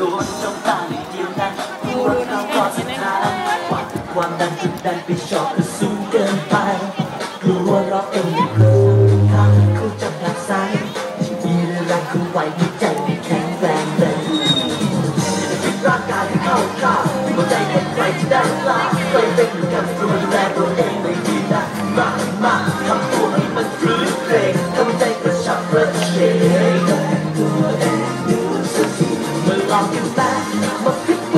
ดนจ้องตาในเดียวนั้นผู้รักเราก็สุดท้ายความดันจุดดันไปชอบกระสูงเกินไปกลัวเราเอง มา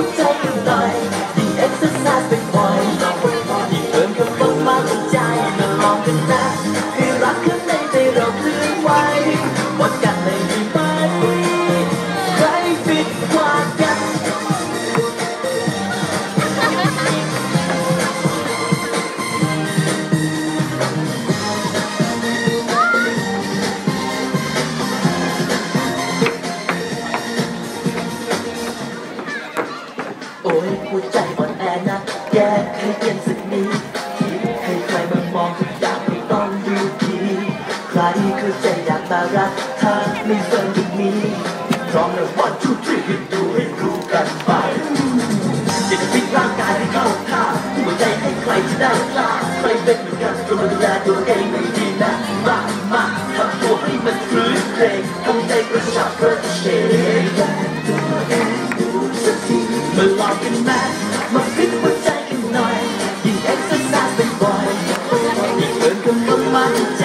ยหัวใจอ่อนแอนะแกเคยเป็นสักนิดที่เคยใครมามองทุกอย่างไม่ต้องดูดีใครเข้าใจอยากมารักเธอไม่เฟิร์นอย่างนี้พร้อมเลยวันทุกทีให้ดูให้รู้กันไปอยากจะฟิตร่างกายให้เข้าท่าหัวใจให้ใครจะได้กล้าใครเป็นเหมือนกันก็มาดูแลตัวเอง มาลองกันไหมมาฟิตหัวใจกันหน่อยยิ่งเอ็กซ์ไซส์เป็นบ่อยยิ่งเดินกับลงมาใจ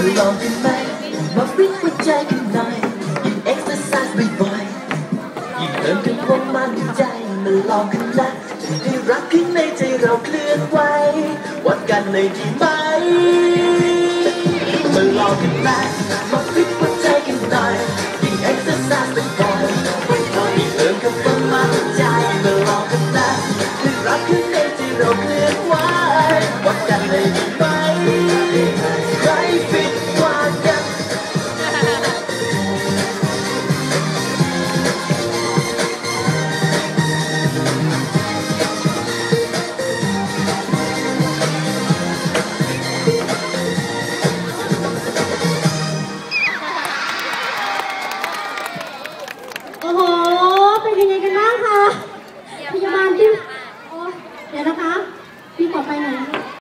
มาลองกันไหมมาฟิตหัวใจกันหน่อยยิ่เอ็กซ์เซอร์ไซส์บ่อยๆยิ่เพิ่มกันความมั่ใจมาลองกันนะให้รักขึ้นในใจเราเคลื่อนไหววัดกันเลยดีไหมมาลองกันนะมาฟิตหัวใจกันหน่อยยิ่เอ็กซ์เซอร์ไซส์บ่อยๆยิ่เพิ่มกันความมั่ใจมาลองกันนะให้รักขึ้นในใจเราเคลื่